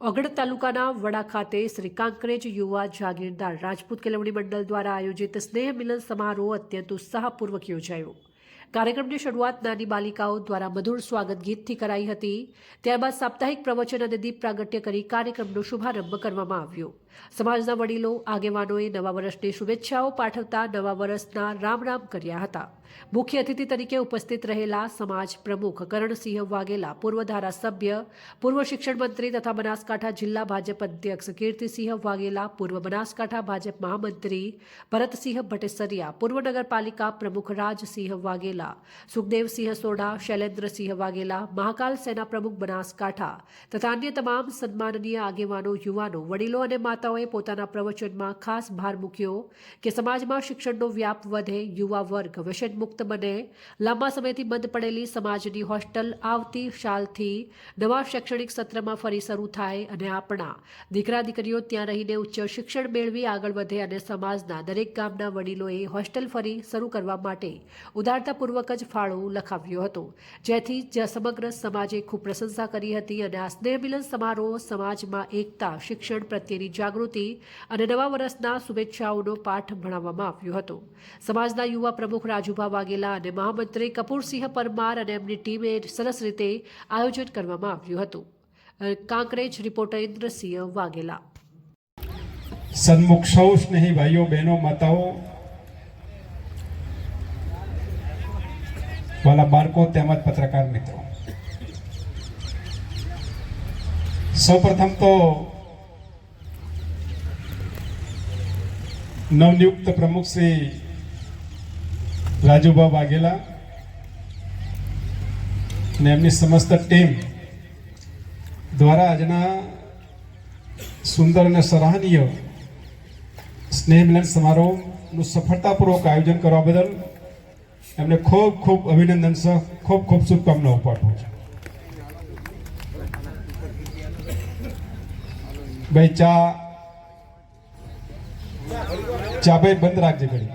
ઓગળ તાલુકાના વડા ખાતે શ્રી કાંકરેજ યુવા જાગીરદાર રાજપૂત કેળવણી મંડળ દ્વારા આયોજિત સ્નેહ મિલન સમારોહ અત્યંત ઉત્સાહપૂર્વક યોજાયો. કાર્યક્રમની શરૂઆત નાની બાલિકાઓ દ્વારા મધુર સ્વાગત ગીતથી કરાઈ હતી. ત્યારબાદ સાપ્તાહિક પ્રવચન અને દીપ પ્રાગટ્ય કરી કાર્યક્રમનો શુભારંભ કરવામાં આવ્યો. સમાજના વડીલો, આગેવાનોએ નવા વર્ષની શુભેચ્છાઓ પાઠવતા નવા વર્ષના રામ રામ કર્યા હતા. મુખ્ય અતિથિ તરીકે ઉપસ્થિત રહેલા સમાજ પ્રમુખ કરણસિંહ વાઘેલા, પૂર્વ ધારાસભ્ય, પૂર્વ શિક્ષણ મંત્રી તથા બનાસકાંઠા જિલ્લા ભાજપ અધ્યક્ષ કીર્તિસિંહ વાઘેલા, પૂર્વ બનાસકાંઠા ભાજપ મહામંત્રી ભરતસિંહ ભટ્ટેસરિયા પૂર્વ નગરપાલિકા પ્રમુખ રાજસિંહ વાઘેલા સુખદેવસિંહ સોઢા શૈલેન્દ્રસિંહ વાઘેલા, મહાકાલ સેના પ્રમુખ બનાસકાંઠા તથા અન્ય તમામ સન્માનનીય આગેવાનો, યુવાનો, વડીલો અને માતાઓએ પોતાના પ્રવચનમાં ખાસ ભાર મૂક્યો કે સમાજમાં શિક્ષણનો વ્યાપ વધે, યુવા વર્ગ વ્યસનમુક્ત બને, લાંબા સમયથી બંધ પડેલી સમાજની હોસ્ટેલ આવતી શાલથી નવા શૈક્ષણિક સત્રમાં ફરી શરૂ થાય અને આપણા દીકરા દીકરીઓ ત્યાં રહીને ઉચ્ચ શિક્ષણ મેળવી આગળ વધે અને સમાજના દરેક ગામના વડીલોએ હોસ્ટેલ ફરી શરૂ કરવા માટે ઉદારતાપૂર્વક જ ફાળો લખાવ્યો હતો. જેથી જ સમગ્ર સમાજે ખૂબ પ્રશંસા કરી હતી અને આ સ્નેહ મિલન સમારોહ સમાજમાં એકતા, શિક્ષણ પ્રત્યેની જાગૃતિ અને નવા વર્ષના શુભેચ્છાઓનો પાઠ ભણાવવામાં આવ્યો હતો. સમાજના યુવા પ્રમુખ રાજુભા વાઘેલા અને મહામંત્રી કપૂરસિંહ પરમાર અને એમની ટીમે સરસ રીતે આયોજન કરવામાં આવ્યું હતું. કાંકરેજ રિપોર્ટર ઇન્દ્રસિંહ વાઘેલા. સન્મુખ સૌ સ્નેહી ભાઈઓ, બહેનો, માતાઓ વાલા બાળકો, તેમજ પત્રકાર મિત્રો. સૌપ્રથમ તો નવનિયુક્ત પ્રમુખ શ્રી રાજુભા વાઘેલા અને એમની સમસ્ત ટીમ દ્વારા આજના સુંદર અને સરાહનીય સ્નેહ મિલન સમારોહનું સફળતાપૂર્વક આયોજન કરવા બદલ એમને ખૂબ ખૂબ અભિનંદન સહ ખૂબ ખૂબ શુભકામનાઓ પાઠવું છું. ભાઈ, ચા ચા ભાઈ બંધ રાખજે ઘડી.